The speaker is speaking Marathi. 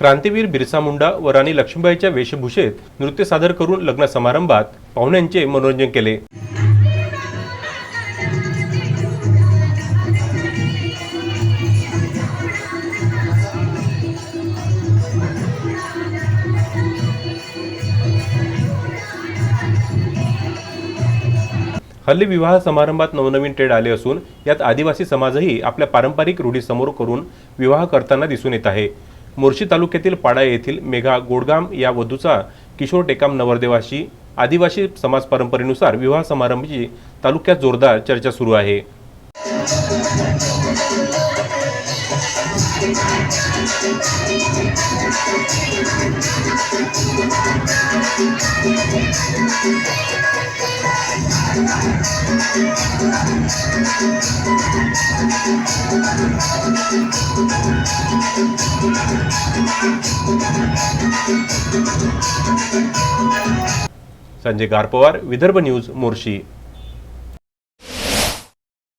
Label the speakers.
Speaker 1: क्रांतीवीर बिरसा मुंडा व राणी लक्ष्मीबाईच्या वेशभूषेत नृत्य सादर करून लग्न समारंभात पाहुण्यांचे मनोरंजन केले. हल्ली विवाह समारंभात नवनवीन ट्रेड आले असून यात आदिवासी समाजही आपल्या पारंपरिक रूढी समोर करून विवाह करताना दिसून येत आहे. मोर्शी तालुक्यातील पाडा येथील मेघा गोडगाम या वधूचा किशोर टेकाम नवरदेवाशी आदिवासी समाज परंपरेनुसार विवाह समारंभाची तालुक्यात जोरदार चर्चा सुरू आहे. संजय गारपवार विदर्भ न्यूज मोर्शी.